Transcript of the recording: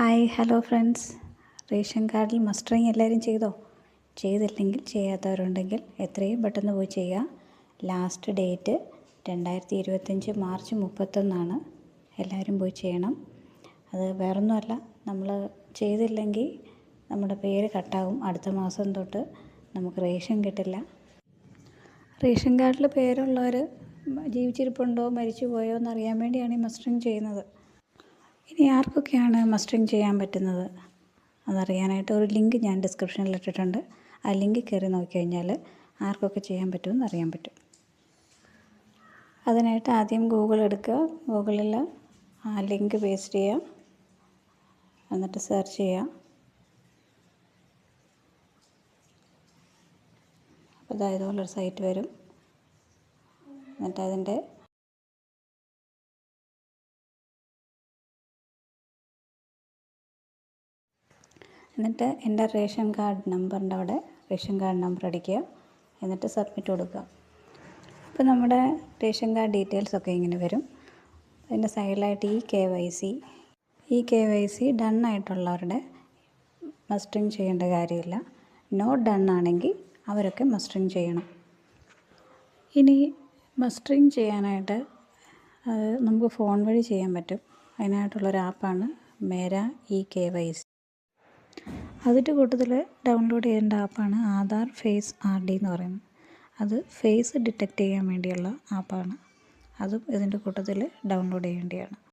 Hi hello friends. Ration കാർഡിൽ mustering എല്ലാവരും ചെയ്തോ? ചെയ്തില്ലെങ്കിൽ ചെയ്യാത്തവരുണ്ടെങ്കിൽ എത്രയും പെട്ടെന്ന് പോയി ചെയ്യുക. ലാസ്റ്റ് ഡേറ്റ് രണ്ടായിരത്തി ഇരുപത്തഞ്ച് മാർച്ച് മുപ്പത്തൊന്നാണ്. എല്ലാവരും പോയി ചെയ്യണം. അത് വേറൊന്നുമല്ല നമ്മൾ ചെയ്തില്ലെങ്കിൽ നമ്മുടെ പേര് കട്ടാവും. അടുത്ത മാസം തൊട്ട് നമുക്ക് റേഷൻ കിട്ടില്ല. റേഷൻ കാർഡിൽ പേരുള്ളവർ ജീവിച്ചിരിപ്പുണ്ടോ മരിച്ചു പോയോ എന്നറിയാൻ വേണ്ടിയാണ് ഈ മസ്റ്ററിങ് ചെയ്യുന്നത്. ഇനി ആർക്കൊക്കെയാണ് മസ്റ്ററിങ് ചെയ്യാൻ പറ്റുന്നത്? അതറിയാനായിട്ട് ഒരു ലിങ്ക് ഞാൻ ഡിസ്ക്രിപ്ഷനിൽ ഇട്ടിട്ടുണ്ട്. ആ ലിങ്കിൽ കയറി നോക്കിക്കഴിഞ്ഞാൽ ആർക്കൊക്കെ ചെയ്യാൻ പറ്റുമെന്ന് അറിയാൻ പറ്റും. അതിനായിട്ട് ആദ്യം ഗൂഗിൾ എടുക്കുക. ഗൂഗിളിൽ ആ ലിങ്ക് പേസ്റ്റ് ചെയ്യുക. എന്നിട്ട് സെർച്ച് ചെയ്യുക. അപ്പോൾ ഇതായതുപോലൊരു സൈറ്റ് വരും. എന്നിട്ട് അതിന്റെ എന്നിട്ട് എന്റെ റേഷൻ കാർഡ് നമ്പറിന്റെ അവിടെ റേഷൻ കാർഡ് നമ്പർ അടിക്കുക. എന്നിട്ട് സബ്മിറ്റ് കൊടുക്കുക. അപ്പോൾ നമ്മുടെ റേഷൻ കാർഡ് ഡീറ്റെയിൽസ് ഒക്കെ ഇങ്ങനെ വരും. അതിന്റെ സൈഡിലായിട്ട് ഈ കെ വൈ സി ഈ കെ വൈ സി ഡൺ ആയിട്ടുള്ളവരുടെ മസ്റ്ററിങ് ചെയ്യേണ്ട കാര്യമില്ല. നോട്ട് ഡൺ ആണെങ്കിൽ അവരൊക്കെ മസ്റ്ററിങ് ചെയ്യണം. ഇനി മസ്റ്ററിങ് ചെയ്യാനായിട്ട് നമുക്ക് ഫോൺ വഴി ചെയ്യാൻ പറ്റും. അതിനായിട്ടുള്ളൊരു ആപ്പാണ് Mera E K Y C അതിന്റെ കൂട്ടത്തിൽ ഡൗൺലോഡ് ചെയ്യേണ്ട ആപ്പാണ് ആധാർ ഫേസ് ആർ ഡി എന്ന് പറയുന്നത്. അത് ഫേസ് ഡിറ്റക്റ്റ് ചെയ്യാൻ വേണ്ടിയുള്ള ആപ്പാണ്. അതും ഇതിന്റെ കൂട്ടത്തിൽ ഡൗൺലോഡ് ചെയ്യേണ്ടതാണ്.